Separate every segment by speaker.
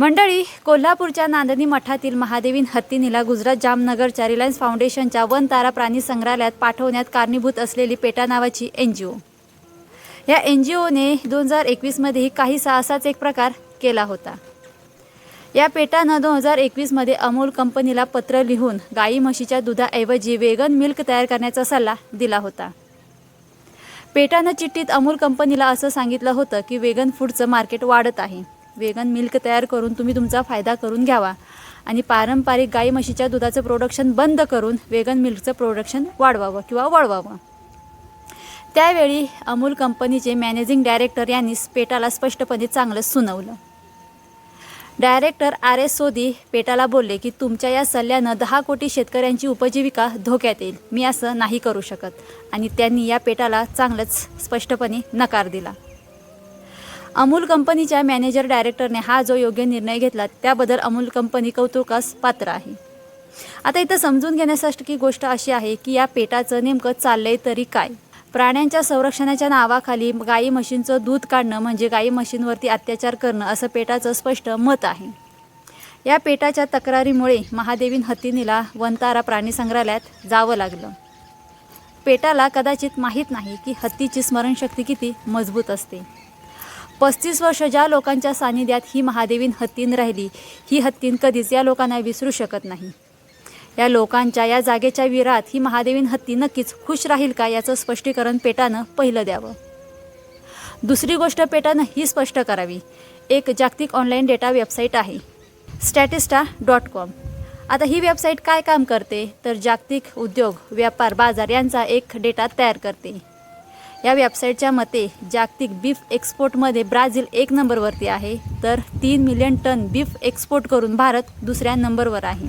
Speaker 1: मंडळी कोल्हापूरच्या नांदणी मठातील महादेवीन हत्तीनीला गुजरात जामनगरच्या रिलायन्स फाउंडेशनच्या वन तारा प्राणी संग्रहालयात पाठवण्यात कारणीभूत असलेली पेटा नावाची एन जी ओ. या एन जी ओने दोन हजार एकवीसमध्येही काही असाच एक प्रकार केला होता. या पेटानं दोन हजार एकवीसमध्ये अमूल कंपनीला पत्र लिहून गाई म्हशीच्या दुधाऐवजी वेगन मिल्क तयार करण्याचा सल्ला दिला होता. पेटानं चिठ्ठीत अमूल कंपनीला असं सांगितलं होतं की वेगन फूडचं मार्केट वाढत आहे. वेगन मिल्क तयार करून तुम्ही तुमचा फायदा करून घ्यावा. आणि पारंपरिक गाई म्हशीच्या दुधाचं प्रोडक्शन बंद करून वेगन मिल्कचं प्रोडक्शन वाढवावं किंवा वळवावं त्यावेळी अमूल कंपनीचे मॅनेजिंग डायरेक्टर यांनी पेटाला स्पष्टपणे चांगलं सुनावलं. डायरेक्टर आर एस सोदी पेटाला बोलले की तुमच्या या सल्ल्यानं दहा कोटी शेतकऱ्यांची उपजीविका धोक्यात येईल. मी असं नाही करू शकत. आणि त्यांनी या पेटाला चांगलंच स्पष्टपणे नकार दिला. अमूल कंपनीच्या मॅनेजर डायरेक्टरने हा जो योग्य निर्णय घेतला त्याबद्दल अमूल कंपनी कौतुकास पात्र आहे. आता इथं समजून घेण्यासाठी गोष्ट अशी आहे की या पेटाचं नेमकं चाललंय तरी काय? प्राण्यांच्या संरक्षणाच्या नावाखाली गाई म्हशींचं दूध काढणं म्हणजे गाई म्हशींवरती अत्याचार करणं असं पेटाचं स्पष्ट मत आहे. या पेटाच्या तक्रारीमुळे महादेवीन हत्तीनीला वंतारा प्राणी संग्रहालयात जावं लागलं. पेटाला कदाचित माहीत नाही की हत्तीची स्मरणशक्ती किती मजबूत असते. पस्तीस वर्ष ज्या लोकांच्या सानिध्यात ही महादेवीन हत्तीन राहिली ही हत्तीन कधीच या लोकांना विसरू शकत नाही. या लोकांच्या या जागेच्या विरात ही महादेवीन हत्ती नक्कीच खुश राहील का याचं स्पष्टीकरण पेटानं पहिलं द्यावं. दुसरी गोष्ट पेटानं ही स्पष्ट करावी. एक जागतिक ऑनलाईन डेटा वेबसाईट आहे स्टॅटिस्टा डॉट कॉम. आता ही वेबसाईट काय काम करते? तर जागतिक उद्योग व्यापार बाजार यांचा एक डेटा तयार करते. या वेबसाईटच्या मते जागतिक बीफ एक्सपोर्टमध्ये ब्राझील एक नंबरवरती आहे. तर तीन मिलियन टन बीफ एक्सपोर्ट करून भारत दुसऱ्या नंबरवर आहे.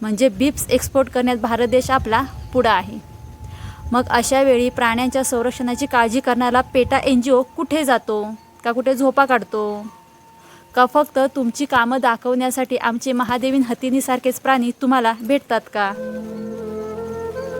Speaker 1: म्हणजे बीफ्स एक्सपोर्ट करण्यात भारत देश आपला पुढं आहे. मग अशा वेळी प्राण्यांच्या संरक्षणाची काळजी करणारा पेटा एन जी ओ कुठे जातो? का कुठे झोपा काढतो? का फक्त तुमची कामं दाखवण्यासाठी आमचे महादेवीन हतिनीसारखेच प्राणी तुम्हाला भेटतात का?